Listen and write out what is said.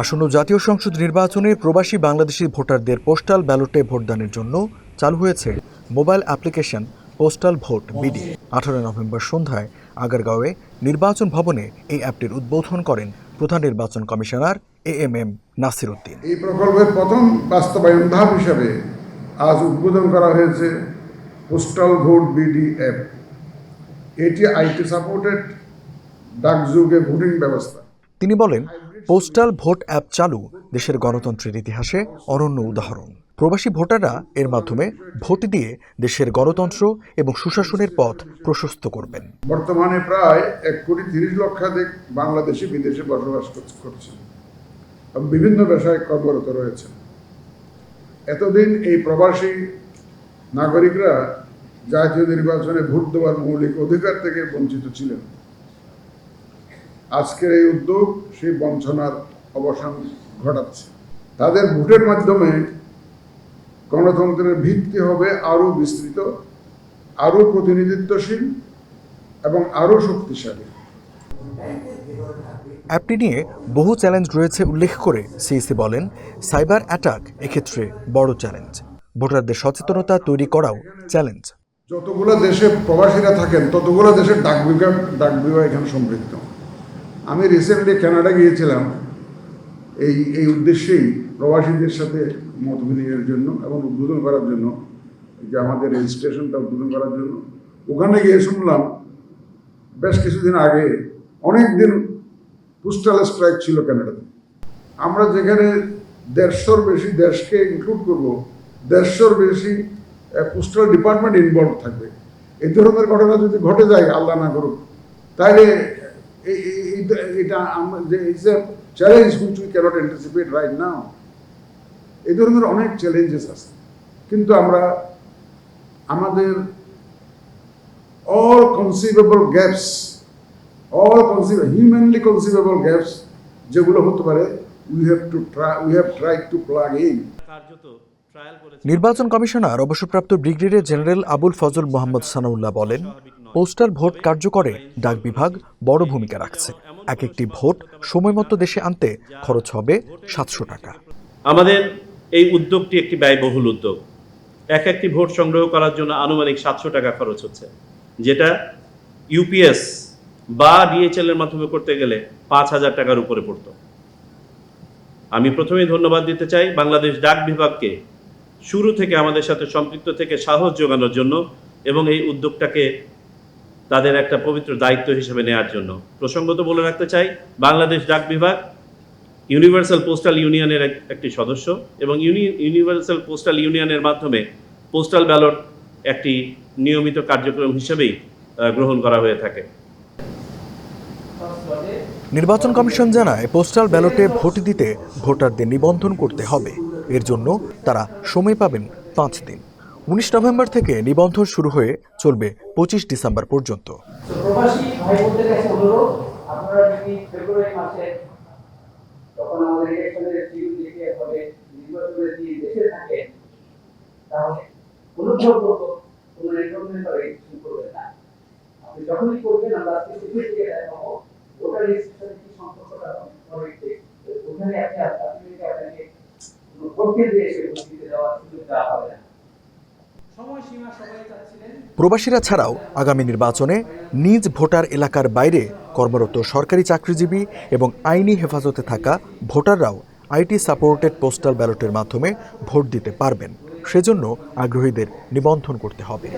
আসন্ন জাতীয় সংসদ নির্বাচনে প্রবাসী বাংলাদেশি ভোটারদের পোস্টাল ব্যালটে ভোটদানের জন্য চালু হয়েছে mobile application postal vote BD. আঠারো নভেম্বর সন্ধ্যায় আগারগাঁওয়ে নির্বাচন ভবনে এই অ্যাপটির উদ্বোধন করেন প্রধান নির্বাচন commissioner A M M Nasir Uddin. এই প্রকল্পের প্রথম বাস্তবায়ন ধাপ হিসাবে আজ উদ্বোধন করা হয়েছে পোস্টাল ভোট বিডি অ্যাপ এটি আইটি সাপোর্টেড ডাকযুগে ভোটিং ব্যবস্থা। তিনি বলেন পোস্টাল ভোট অ্যাপ চালু দেশের গণতন্ত্রের ইতিহাসে অনন্য উদাহরণ। প্রবাসী ভোটাররা এর মাধ্যমে ভোট দিয়ে দেশের গণতন্ত্র এবং সুশাসনের পথ প্রশস্ত করবেন। বর্তমানে প্রায় এক কোটি তিরিশ লক্ষাধিক বাংলাদেশি বিদেশে বসবাস কর- করছেন এবং বিভিন্ন পেশায় কর্মরত রয়েছেন এতদিন এই প্রবাসী নাগরিকরা জাতীয় নির্বাচনে ভোট দেওয়ার মৌলিক অধিকার থেকে বঞ্চিত ছিলেন। আজকের এই উদ্যোগ সেই বঞ্চনার অবসান ঘটাচ্ছে। তাদের ভোটের মাধ্যমে গণতন্ত্রের ভিত্তি হবে আরও বিস্তৃত আরও প্রতিনিধিত্বশীল এবং আরও শক্তিশালী। অ্যাপটি নিয়ে বহু চ্যালেঞ্জ রয়েছে উল্লেখ করে সিইসি বলেন সাইবার অ্যাটাক এক্ষেত্রে বড় চ্যালেঞ্জ। ভোটারদের সচেতনতা তৈরি করাও চ্যালেঞ্জ। যতগুলো দেশে প্রবাসীরা থাকেন ততগুলো দেশের ডাক বিভাগ ডাক বিভাগ এখানে সমৃদ্ধ। আমি রিসেন্টলি কানাডা গিয়েছিলাম। এই এই উদ্দেশ্যেই প্রবাসীদের সাথে মত বিনিময়ের জন্য এবং উদ্বোধন করার জন্য যে আমাদের রেজিস্ট্রেশনটা উদ্বোধন করার জন্য, ওখানে গিয়ে শুনলাম, বেশ কিছুদিন আগে অনেক দিন পোস্টাল স্ট্রাইক ছিল কানাডাতে আমরা যেখানে দেড়শোর বেশি দেশকে ইনক্লুড করব, দেড়শোর বেশি পোস্টাল ডিপার্টমেন্ট ইনভলভ থাকবে। এই ধরনের ঘটনা যদি ঘটে যায়, আল্লাহ না করুক তাহলে এটা is a challenge which we cannot anticipate right now এই ধরনের অনেক চ্যালেঞ্জেস আছে। কিন্তু আমরা আমাদের all conceivable gaps all conceivable humanly conceivable gaps যেগুলো হতে পারে we have to try we have tried to plug in. কার্যত ট্রায়াল করেছে নির্বাচন কমিশনার অবসরপ্রাপ্ত ব্রিগেডিয়ার জেনারেল আবুল ফজল মোহাম্মদ সানাউল্লাহ বলেন পোস্টাল ভোট কার্যকরে ডাক বিভাগ বড় ভূমিকা রাখছে। এক একটি ভোট সময়মতো দেশে আনতে খরচ হবে সাতশো টাকা। আমাদের এই উদ্যোগটি একটি ব্যয়বহুল উদ্যোগ। এক একটি ভোট সংগ্রহ করার জন্য আনুমানিক সাতশো টাকা খরচ হচ্ছে, যেটা ইউপিএস বা ডিএচএল এর মাধ্যমে করতে গেলে পাঁচ হাজার টাকার উপরে পড়তো। আমি প্রথমেই ধন্যবাদ দিতে চাই বাংলাদেশ ডাক বিভাগকে শুরু থেকে আমাদের সাথে সম্পৃক্ত থেকে সাহস যোগানোর জন্য এবং এই উদ্যোগটাকে তাদের একটা পবিত্র দায়িত্ব হিসেবে নেওয়ার জন্য। প্রসঙ্গত বলে রাখতে চাই, বাংলাদেশ ডাক বিভাগ ইউনিভার্সাল পোস্টাল ইউনিয়নের একটি সদস্য এবং ইউনি ইউনিভার্সাল পোস্টাল ইউনিয়নের মাধ্যমে পোস্টাল ব্যালট একটি নিয়মিত কার্যক্রম হিসেবেই গ্রহণ করা হয়ে থাকে। নির্বাচন কমিশন জানায়, পোস্টাল ব্যালটে ভোট দিতে ভোটারদের নিবন্ধন করতে হবে। এর জন্য তারা সময় পাবেন পাঁচ দিন। উনিশ নভেম্বর থেকে নিবন্ধন শুরু হয়ে চলবে পঁচিশ ডিসেম্বর পর্যন্ত। যখনই করবেন, আমরা ওখানে আপনি আপনাকে দেওয়া হবে প্রবাসীরা ছাড়াও আগামী নির্বাচনে নিজ ভোটার এলাকার বাইরে কর্মরত সরকারি চাকরিজীবী এবং আইনি হেফাজতে থাকা ভোটাররাও আইটি সাপোর্টেড পোস্টাল ব্যালটের মাধ্যমে ভোট দিতে পারবেন। সেজন্য আগ্রহীদের নিবন্ধন করতে হবে।